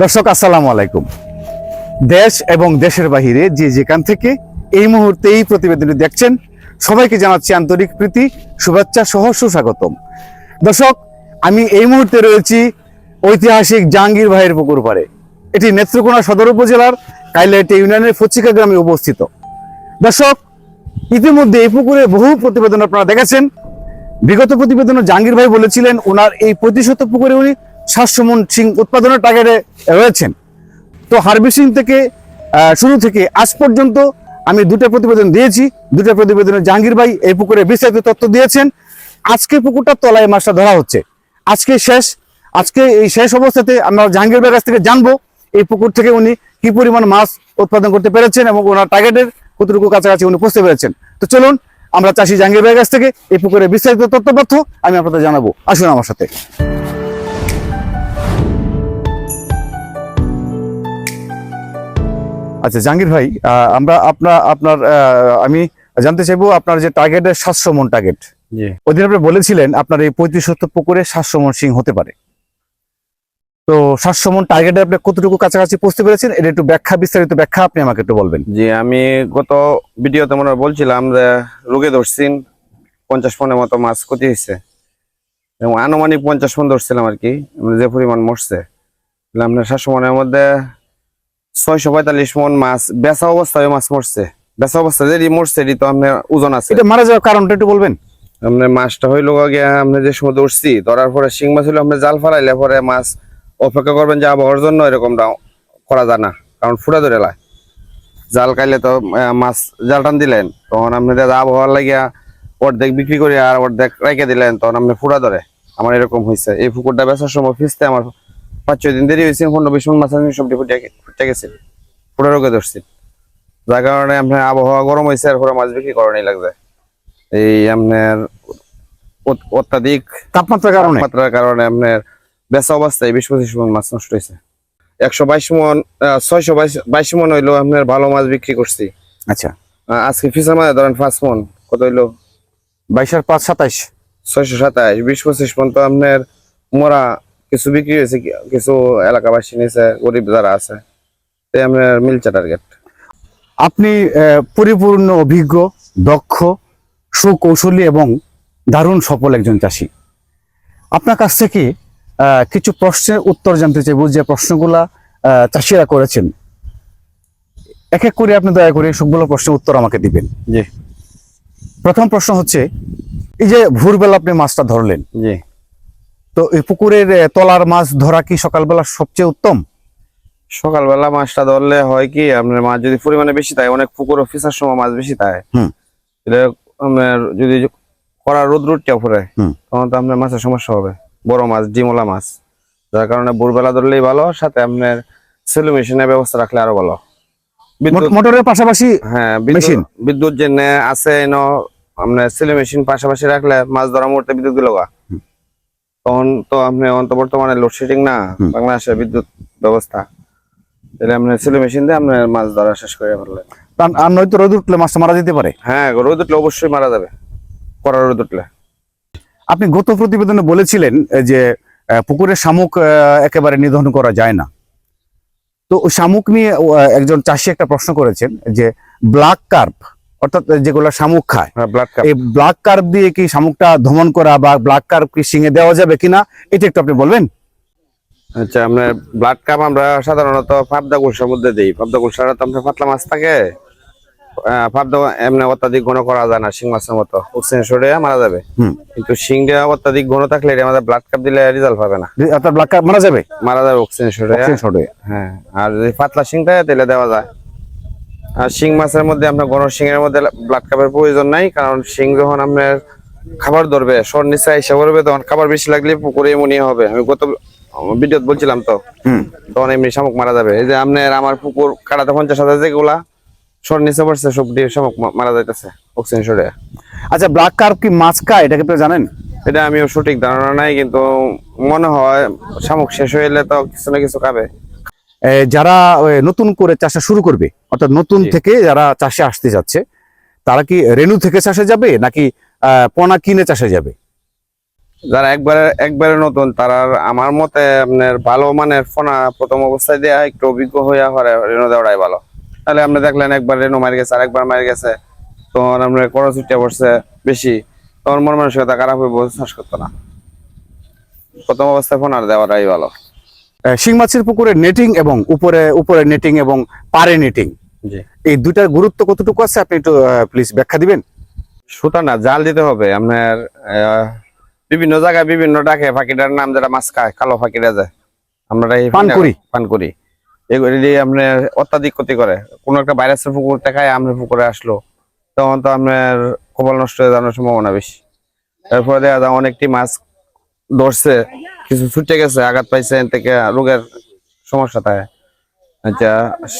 দর্শক, আসসালামু আলাইকুম। দেশ এবং দেশের বাহিরে যে যেখান থেকে এই মুহূর্তে এই প্রতিবেদনটি দেখছেন, সবাইকে জানাচ্ছি আন্তরিক প্রীতি, শুভেচ্ছা সহ সুস্বাগতম। দর্শক, আমি এই মুহূর্তে রয়েছি ঐতিহাসিক জাহাঙ্গীর ভাইয়ের পুকুর পাড়ে। এটি নেত্রকোনা সদর উপজেলার কাইলাইটে ইউনিয়নের ফচিকা গ্রামে অবস্থিত। দর্শক, ইতিমধ্যে এই পুকুরে বহু প্রতিবেদন আপনারা দেখেছেন। বিগত প্রতিবেদনে জাহাঙ্গীর ভাই বলেছিলেন, ওনার এই প্রতিশত পুকুরে উনি সাতশো মন সিং উৎপাদনের টার্গেটে রয়েছেন। তো হার্ভেস্টিং থেকে শুরু থেকে আজ পর্যন্ত আমি দুটো প্রতিবেদন দিয়েছি। দুটো প্রতিবেদনে জাহাঙ্গীর ভাই এই পুকুরে বিস্তারিত তথ্য দিয়েছেন। আজকে পুকুরটার তলায় মাছটা ধরা হচ্ছে। আজকে শেষ। আজকে এই শেষ অবস্থাতে আমরা জাহাঙ্গীর ভাইয়ের কাছ থেকে জানব এই পুকুর থেকে উনি কি পরিমাণ মাছ উৎপাদন করতে পেরেছেন এবং ওনার টার্গেটের কতটুকু কাছাকাছি উনি পৌঁছতে পেরেছেন। তো চলুন, আমরা চাষি জাহাঙ্গীর ভাইয়ের কাছ থেকে এই পুকুরের বিস্তারিত তথ্যপত্র আমি আপনাদের জানাব। আসুন আমার সাথে। আচ্ছা জাহাঙ্গীর ভাই আমরা আপনার আপনার আমি জানতে চাইব আপনার যে টার্গেটের সাতশো মন টার্গেট জি। ওই আপনি বলেছিলেন আপনার এই পঁয়ত্রিশ সত্তর পুকুরে সাতশো মন সিং হতে পারে। তো সাতশো মন টার্গেটে আপনি কতটুকু কাছাকাছি পৌঁছতে পেরেছেন? এটা একটু ব্যাখ্যা বিস্তারিত ব্যাখ্যা আপনি আমাকে একটু বলবেন। জি আমি গত ভিডিওতে মনে বলছিলাম যে রোগে ধরছিন পঞ্চাশ পনেরো মতো মাছ ক্ষতি হয়েছে। এবং আনুমানিক পঞ্চাশ মন ধরছিলাম আর কি মানে যে পরিমাণ মরছে। আপনার সাতশো মনের মধ্যে ছয়শো পঁয়তাল্লিশ মন মাছ বেচা অবস্থায় মাছ মরছে। বেচা অবস্থায় যেটি মরছে এটি তো আপনার ওজন আছে। এটা মারা যাওয়ার কারণটা একটু বলবেন? আপনার মাছটা হইল গিয়া আপনি যে সময় ধরছি ধরার পরে শিং মাছ হইল আপনি জাল ফালাইলে পরে মাছ অপেক্ষা করবেন যে আবহাওয়ার জন্য এরকমটা করা যায় না কারণ ফুটা ধরে লাই। জাল কাইলে তো মাছ জাল টান দিলেন তখন আপনি আবহাওয়ার লাগিয়া অর্ধেক বিক্রি করে আর অর্ধেক রেখে দিলেন তখন আপনি ফুটা ধরে। আমার এরকম হয়েছে এই পুকুরটা বেচার সময় ফিসতে আমার পাঁচ ছয় দিন দেরি হয়েছে পনেরো বিশ মন মাছ সবটি ফুটে গেছে। ফুটা রোগে ধরছি। যার কারণে আপনার আবহাওয়া গরম হয়েছে আর পরে মাছ বিক্রি করানি লাগছে এই আপনার অত্যাধিক তাপমাত্রার কারণে? তাপমাত্রার কারণে আপনার বেচা অবস্থায় বিশ পঁচিশ মন মাছ নষ্ট হয়েছে। একশো বাইশ মন ছয়শো বাইশ বাইশ মন হইল আপনার ভালো মাছ বিক্রি করছি। আচ্ছা। আজকে ফিসের মাঝে ধরেন পাঁচ মন কত হইল? বাইশ আর পাঁচ সাতাইশ। ছয়শো সাতাইশ বিশ পঁচিশ মন তো আপনার মরা কিছু বিক্রি হয়েছে কিছু এলাকাবাসী নিয়েছে গরিব যারা আছে তাই আপনার মিলছে টার্গেট আপনি আহ, পরিপূর্ণ অভিজ্ঞ দক্ষ সুকৌশলী এবং দারুণ সফল একজন চাষি। আপনার কাছ থেকে কিছু প্রশ্নের উত্তর জানতে চাইব যে প্রশ্নগুলা আহ, চাষিরা করেছেন। এক এক করে আপনি দয়া করে সবগুলো প্রশ্নের উত্তর আমাকে দিবেন। জি। প্রথম প্রশ্ন হচ্ছে এই যে ভোরবেলা আপনি মাছটা ধরলেন জি। তো এই পুকুরের তলার মাছ ধরা কি সকালবেলা সবচেয়ে উত্তম? সকালবেলা মাছটা ধরলে হয় কি আপনার মাছ যদি পরিমাণে বেশি থাকে অনেক পুকুর ফিসার সময় মাছ বেশি থাকে। এটা আপনার যদি করা রোদ রুটটা পরে। তখন তো আপনার মাছের সমস্যা হবে। বড় মাছ ডিমলা মাছ। যার কারণে ভোরবেলা ধরলেই ভালো সাথে আপনার সেলু মেশিনের ব্যবস্থা রাখলে আরও ভালো। বিদ্যুৎ মোটরের পাশাপাশি হ্যাঁ বিদ্যুৎ মেশিন? বিদ্যুৎ যে আছে আপনার সেলু মেশিন পাশাপাশি রাখলে মাছ ধরা মুহূর্তে বিদ্যুৎ দিল গা। তখন তো আপনি অন্ত বর্তমানে লোডশেডিং না হুম। বাংলাদেশে বিদ্যুৎ ব্যবস্থা। তাহলে আপনার সেলু মেশিন দিয়ে আপনার মাছ ধরা শেষ করে ফেললেন। আর- নয়তো রোদ উঠলে মাছটা মারা যেতে পারে? হ্যাঁ রোদ উঠলে অবশ্যই মারা যাবে কড়া রোদ উঠলে। আপনি গত প্রতিবেদনে বলেছিলেন যে আহ, পুকুরের শামুক একেবারে নিধন করা যায় না। তো ওই শামুক নিয়ে একজন চাষি একটা প্রশ্ন করেছেন যে ব্ল্যাক কার্প অর্থাৎ যেগুলো শামুক খায়। হ্যাঁ ব্লাড কাপ এই ব্ল্যাক কার্প দিয়ে কি শামুকটা দমন করা বা ব্ল্যাক কার্প কি শিঙে দেওয়া যাবে কিনা এটা একটু আপনি বলবেন? আচ্ছা আপনার ব্লাড কাপ আমরা সাধারণত পাবদা গুলশার মধ্যে দিই। পাবদা গুলশার তো আপনার পাতলা মাছ থাকে। পাবদা এমনি অত্যাধিক ঘন করা যায় না শিং মাছের মতো। অক্সিজেন সরে মারা যাবে। কিন্তু শিং দেওয়া অত্যাধিক ঘন থাকলে এটা আমাদের ব্লাড কাপ দিলে রেজাল্ট পাবে না। আপনার ব্ল্যাক কার্প মারা যাবে? মারা যাবে অক্সিজেন সরে। হ্যাঁ আর যদি পাতলা শিং থাকে তাহলে দেওয়া যায়। শিং মাছের মধ্যে আপনার গণ শিং এর মধ্যে ব্লাড কাপের প্রয়োজন নাই কারণ শিং যখন আপনার খাবার ধরবে সর নিচে এসে পড়বে তখন খাবার বেশি লাগলে পুকুরে এমনি হবে। আমি গত ভিডিও বলছিলাম তো তখন এমনি শামুক মারা যাবে। এই যে আপনার আমার পুকুর কাটাতে পঞ্চাশ হাজার যেগুলা সর নিচে পড়ছে সব দিয়ে শামুক মারা যাইতেছে অক্সিজেন সরে। আচ্ছা ব্ল্যাক কার্প কি মাছ খায়? এটাকে আপনি জানেন? এটা আমিও সঠিক ধারণা নাই কিন্তু মনে হয় শামুক শেষ হয়ে এলে তো কিছু না কিছু খাবে। যারা নতুন করে চাষা শুরু করবে অর্থাৎ নতুন থেকে যারা চাষে আসতে যাচ্ছে তারা কি রেনু থেকে চাষে যাবে নাকি পোনা কিনে চাষে যাবে? যারা একবারে একবারে নতুন তারা আমার মতে আপনার ভালো মানের ফোনা প্রথম অবস্থায় দেয়া একটু অভিজ্ঞ হইয়া পরে রেনো দেওয়াটাই ভালো। তাহলে আপনি দেখলেন একবার রেনো মারি গেছে আর একবার মারি গেছে তখন আপনার খরচ উঠে পড়ছে বেশি তখন মন মানসিকতা খারাপ হইব চাষ করতো না। প্রথম অবস্থায় ফোন আর দেওয়াটাই ভালো। আহ, শিং মাছের পুকুরে নেটিং এবং উপরে উপরে নেটিং এবং পারে নেটিং এই দুইটার গুরুত্ব কতটুকু আছে আপনি একটু প্লিজ ব্যাখ্যা দিবেন? সুতা না জাল দিতে হবে। আপনার বিভিন্ন জায়গায় বিভিন্ন ডাকে ফাঁকিটার নাম যেটা মাছ খায় কালো ফাঁকিটা যায় আমরা এই পান পানকুড়ি। পানকুড়ি। এগুলি দিয়ে আপনার অত্যাধিক ক্ষতি করে। কোনো একটা ভাইরাসের পুকুর দেখায় আমরা পুকুরে আসলো। তখন তো আপনার কপাল নষ্ট হয়ে যাওয়ার সম্ভাবনা বেশি। তারপরে দেখা যায় অনেকটি মাছ ধরছে। কিছু ছুটে গেছে আঘাত পাইছে থেকে রোগের সমস্যা থাকে আচ্ছা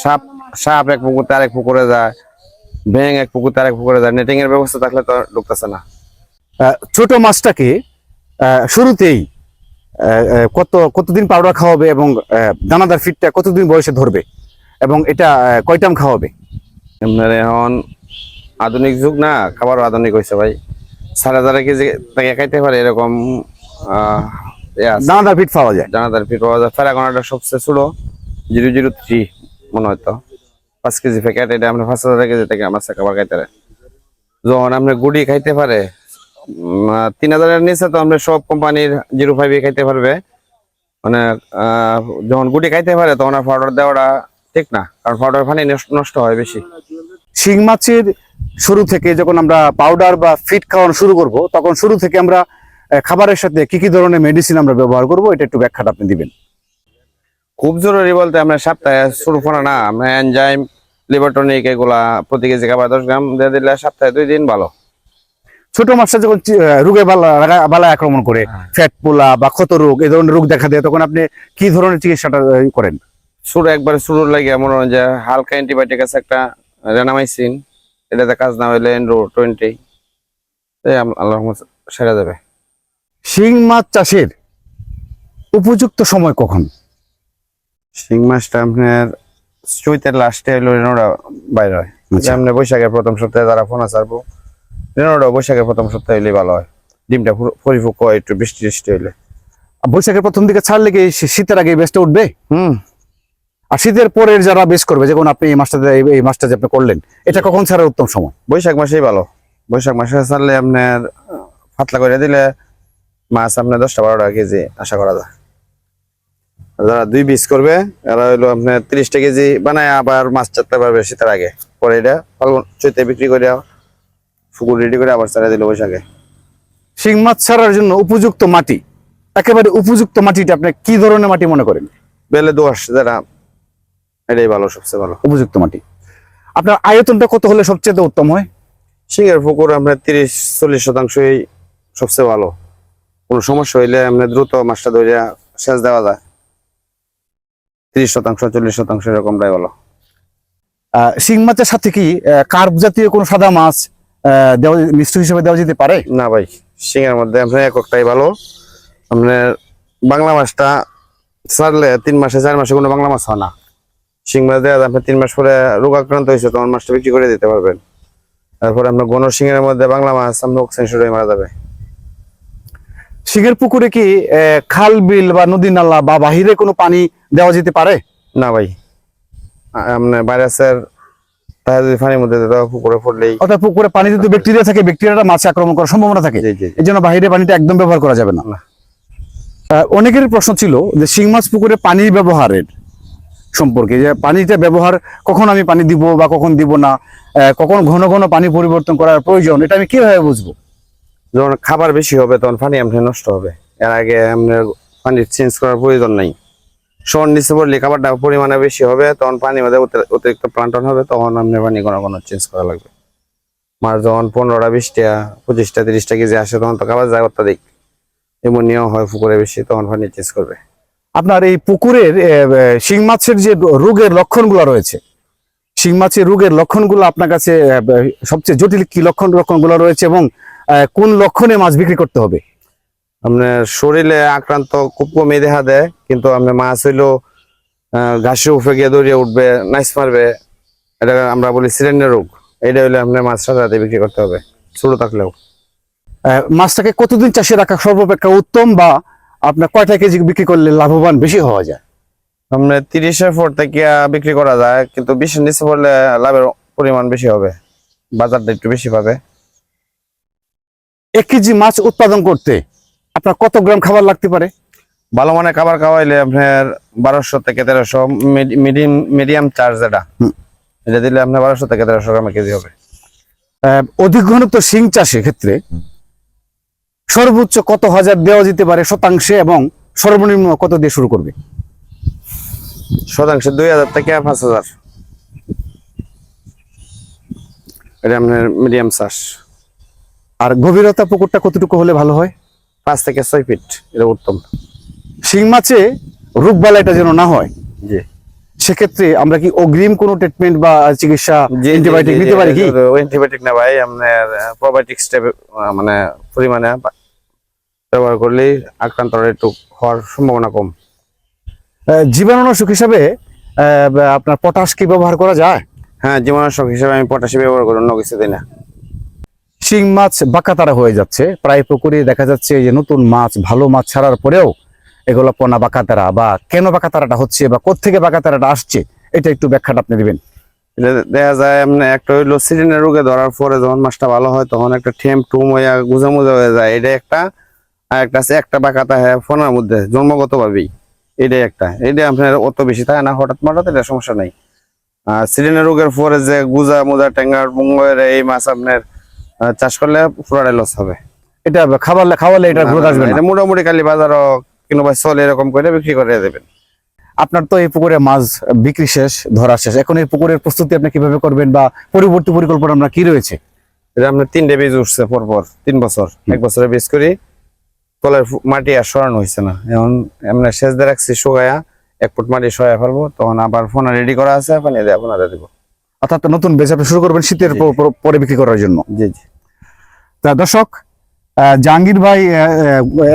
সাপ সাপ এক পুকুরতে আরেক পুকুরে যায় ব্যাং এক পুকুরতে আরেক পুকুরে যায় নেটিং এর ব্যবস্থা থাকলে তো ঢুকতেছে না। ছোট মাছটাকে শুরুতেই কত কতদিন পাউডার খাওয়াবে এবং দানাদার ফিটটা কতদিন বয়সে ধরবে এবং এটা কয়টাম খাওয়াবে? আপনার এখন আধুনিক যুগ না খাবারও আধুনিক হয়েছে ভাই। সাড়ে হাজার কেজি থেকে খাইতে পারে এরকম। দানাদার ফিট পাওয়া যায়। দানাদার ফিট পাওয়া যায়। ফেরাগোনাটা সবচেয়ে ছোট জিরো জিরো থ্রি মনে হয়তো পাঁচ কেজি প্যাকেট এটা আমরা পাঁচ হাজার কেজি থেকে মাছের খাবার খাইতে পারে। যখন আপনি গুড়ি খাইতে পারে তিন হাজারের নিচে তো আমরা সব কোম্পানির জিরো ফাইভ খাইতে পারবে। মানে যখন গুড়ি খাইতে পারে তখন আর পাউডার দেওয়াটা ঠিক না কারণ পাউডার পানি নষ্ট- হয় বেশি। শিং মাছের শুরু থেকে যখন আমরা পাউডার বা ফিট খাওয়ানো শুরু করব তখন শুরু থেকে আমরা খাবারের সাথে কি কি ধরনের মেডিসিন আমরা ব্যবহার করব এটা একটু ব্যাখ্যাটা আপনি দিবেন। খুব জরুরি বলতে আমরা সপ্তাহে শুরু করা না আমরা এনজাইম লিভার টনিক এগুলা প্রতি কেজি খাবার দশ গ্রাম দিয়ে দিলে সপ্তাহে দুই দিন ভালো। ছোট মাছটা যখন রোগে বালা আক্রমণ করে। ফ্যাট পোলা বা ক্ষত রোগ এই ধরনের রোগ দেখা দেয় তখন আপনি কি ধরনের চিকিৎসাটা করেন? শুরু একবারে শুরু লাগে মনে হয় যে হালকা অ্যান্টিবায়োটিক আছে একটা রেনামাইসিন এটাতে কাজ না হইলে এন্ড্রো টোয়েন্টি আল্লাহ সেরে যাবে শিং মাছ চাষের উপযুক্ত সময় কখন? শিং মাছটা আপনার চৈতের লাস্টে রেনোটা বাইরে হয়। আচ্ছা। আপনি বৈশাখের প্রথম সপ্তাহে যারা ফোন ছাড়বো রেনোটা বৈশাখের প্রথম সপ্তাহে হইলে ভালো হয়। ডিমটা পরিপক্ক হয় একটু বৃষ্টি বৃষ্টি হইলে। আর বৈশাখের প্রথম দিকে ছাড়লে কি শীতের আগে বেশটা উঠবে? হুম। আর শীতের পরের যারা বেশ করবে যেমন আপনি এই মাছটা এই- মাছটা যে আপনি করলেন এটা কখন ছাড়ার উত্তম সময়? বৈশাখ মাসেই ভালো। বৈশাখ মাসে ছাড়লে আপনার পাতলা করে দিলে মাছ আপনার দশটা বারো টাকা কেজি, আশা করা যায়। যারা দুই পিস করবে, এরা হইল আপনার তিরিশটা কেজি বানায়, আবার মাছ চারতে পারবে শীতের আগে। পরে এটা চৈতে বিক্রি করে ফুকুর রেডি করে আবার ছাড়া দিল বৈশাখে। শিং মাছ ছাড়ার জন্য উপযুক্ত মাটি, একেবারে উপযুক্ত মাটিটা আপনি কি ধরনের মাটি মনে করেন? বেলে দোয়াশ যারা, এটাই ভালো, সবচেয়ে ভালো। উপযুক্ত মাটি। আপনার আয়তনটা কত হলে সবচেয়ে উত্তম হয়? সিংহের পুকুর আপনার তিরিশ, চল্লিশ শতাংশই সবচেয়ে ভালো। কোনো সমস্যা হইলে আপনার দ্রুত মাছটা ধরিয়া সেচ দেওয়া যায়। তিরিশ শতাংশ চল্লিশ শতাংশ এরকমটাই আহ, শিং মাছের সাথে কি কার্প জাতীয় কোনো সাদা মাছ দেওয়া মিশ্র হিসেবে দেওয়া যেতে পারে? না ভাই শিঙের মধ্যে আপনার এককটাই ভালো। আপনার বাংলা মাছটা ছাড়লে তিন মাসে চার মাসে কোনো বাংলা মাছ হয় না। শিং মাছ দেওয়া যায়, আপনার তিন মাস পরে রোগ আক্রান্ত হয়েছে তখন মাছটা বিক্রি করে দিতে পারবেন। তারপরে আপনার গণ শিঙের মধ্যে বাংলা মাছ আপনার অক্সিজেন হয়ে মারা যাবে। শিঙের পুকুরে কি খাল বিল বা নদী নালা বা বাহিরে কোনো পানি দেওয়া যেতে পারে? না ভাই। আপনার ভাইরাসের পানির মধ্যে পুকুরে পড়লেই অর্থাৎ পুকুরে পানিতে ব্যাকটেরিয়া থাকে ব্যাকটেরিয়াটা মাছে আক্রমণ করার সম্ভাবনা থাকে। এই জন্য বাহিরে পানিটা একদম ব্যবহার করা যাবে না। অনেকের প্রশ্ন ছিল যে শিং মাছ পুকুরে পানি ব্যবহারের সম্পর্কে যে পানিটা ব্যবহার কখন আমি পানি দিব বা কখন দিব না কখন ঘন ঘন পানি পরিবর্তন করার প্রয়োজন এটা আমি কীভাবে বুঝব? যখন খাবার বেশি হবে, তখন পানি আপনার নষ্ট হবে। এর আগে আপনার পানি চেঞ্জ করার প্রয়োজন নাই। শহর নিচে পড়লে খাবারটা পরিমাণে বেশি হবে, তখন পানি মধ্যে অতি- অতিরিক্ত প্লান্টন হবে, তখন আপনার পানি কোনো কোনো চেঞ্জ করা লাগবে। মাছ যখন পনেরোটা, বিশটা, পঁচিশটা, তিরিশটা কেজি আসে, তখন তো খাবার যায় অত্যাধিক। এমনিও হয়, পুকুরে বেশি, তখন পানি চেঞ্জ করবে। আপনার এই পুকুরের শিং মাছের যে রোগের লক্ষণগুলো রয়েছে, শিং মাছের রোগের লক্ষণগুলো আপনার কাছে সবচেয়ে জটিল কি লক্ষণ লক্ষণগুলো রয়েছে এবং কোন লক্ষণে মাছ বিক্রি করতে হবে? আপনার শরীরে আক্রান্ত খুব কমই দেখা দেয় কিন্তু আপনার মাছ হইল ঘাসে উঠে গিয়ে দৌড়িয়ে উঠবে নাইস মারবে এটা আমরা বলি সিলিন্ডার রোগ। এটা হইলে আপনার মাছ সাথে বিক্রি করতে হবে ছোট থাকলেও। মাছটাকে কতদিন চাষে রাখা সর্বাপেক্ষা উত্তম বা আপনার কয়টা কেজি বিক্রি করলে লাভবান বেশি হওয়া যায়? আমরা তিরিশের পর থেকে বিক্রি করা যায় কিন্তু বিশের নিচে পড়লে লাভের পরিমাণ বেশি হবে বাজারটা একটু বেশি পাবে। এক কেজি মাছ উৎপাদন করতে আপনার কত গ্রাম খাবার লাগতে পারে? ভালো মানের খাবার খাওয়াইলে আপনার বারোশো থেকে তেরোশো মিডিয়াম মিডিয়াম চার্জ এটা এটা দিলে আপনার বারোশো থেকে তেরোশো গ্রাম কেজি হবে। অধিক ঘনত্ব শিং চাষের ক্ষেত্রে সর্বোচ্চ কত হাজার দেওয়া যেতে পারে শতাংশে এবং সর্বনিম্ন কত দিয়ে শুরু করবে? শতাংশে দুই হাজার থেকে পাঁচ হাজার। এটা আপনার মিডিয়াম চাষ। আর গভীরতা পুকুরটা কতটুকু হলে ভালো হয়? পাঁচ থেকে ছয় ফিট এটা উত্তম। শিং মাছে রোগ বালাইটা যেন না হয় জি। সেক্ষেত্রে আমরা কি অগ্রিম কোনো ট্রিটমেন্ট বা চিকিৎসা অ্যান্টিবায়োটিক নিতে পারি কি? অ্যান্টিবায়োটিক না ভাই আপনার প্রোবায়োটিক স্টেপ মানে পরিমাণে ব্যবহার করলেই আক্রান্তর একটু হওয়ার সম্ভাবনা কম। জীবাণুনাশক হিসাবে আপনার পটাশ কি ব্যবহার করা যায়? হ্যাঁ জীবনাশক হিসাবে আমি পটাশি ব্যবহার করি অন্য কিছু দিই না। শিং মাছ বাঁকাতারা হয়ে যাচ্ছে। প্রায় পুকুরে দেখা যাচ্ছে যে নতুন মাছ, ভালো মাছ ছাড়ার পরেও এগুলো পোনা বাঁকাতারা বা কেন বাঁকাতারাটা হচ্ছে বা কোত্থেকে বাঁকাতারাটা আসছে, এটা একটু ব্যাখ্যাটা আপনি দিবেন। দেখা যায় এমনি একটা হইল সিজনের রোগে ধরার পরে যখন মাছটা ভালো হয় তখন একটা ঠেম টুম হয়ে গুজা মুজা হয়ে যায়। এটা একটা। আর একটা আছে, একটা বাঁকাতা হ্যাঁ ফোনার মধ্যে জন্মগত ভাবেই এটাই একটা। এটা আপনার অত বেশি থাকে না, হঠাৎ মাঠাৎ এটা সমস্যা নাই। আর সিজনের রোগের পরে যে গুজা মুজা ট্যাঙ্গার মুঙ্গের এই মাছ আপনার চাষ করলে পুরাটাই লস হবে। এটা খাবার খাওয়ালে এটা গ্রোথ আসবে না। এটা মোটামুটি খালি বাজারও কিংবা চলে এরকম করে বিক্রি করে দেবেন। আপনার তো এই পুকুরে মাছ বিক্রি শেষ ধরা শেষ। এখন এই পুকুরের প্রস্তুতি আপনি কীভাবে করবেন বা পরবর্তী পরিকল্পনা আপনার কি রয়েছে? এটা আপনার তিনটে বীজ উঠছে পরপর তিন বছর। এক বছরে বীজ করি তলের ফু- মাটি আর সরানো হয়েছে না। এখন আমরা সেচ দিয়ে রাখছি শুকায়া এক ফুট মাটি সয়া ফেলব তখন আবার ফোন রেডি করা আছে পানি দিয়ে আপনাদের দেবো। অর্থাৎ নতুন বেচ আপনি শুরু করবেন শীতের পরে বিক্রি করার জন্য। জি জি। তা দর্শক জাহাঙ্গীর ভাই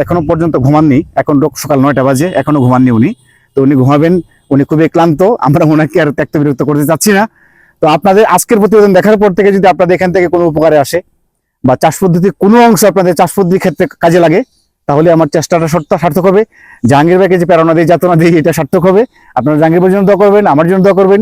এখনও পর্যন্ত ঘুমাননি। এখন লোক সকাল নয়টা বাজে এখনও ঘুমাননি উনি। তো উনি ঘুমাবেন উনি খুবই ক্লান্ত আমরা ওনাকে আর ত্যাক্ত বিরক্ত করতে চাচ্ছি না। তো আপনাদের আজকের প্রতিবেদন দেখার পর থেকে যদি আপনাদের এখান থেকে কোনো উপকারে আসে বা চাষ পদ্ধতির কোনো অংশ আপনাদের চাষ পদ্ধতির ক্ষেত্রে কাজে লাগে তাহলে আমার চেষ্টাটা সত্য সার্থক হবে। জাহাঙ্গীর ভাইকে যে প্রেরণা দিয়ে যাতনা দিয়ে এটা সার্থক হবে। আপনারা জাহাঙ্গীর ভাইয়ের জন্য দোয়া করবেন আমার জন্য দোয়া করবেন।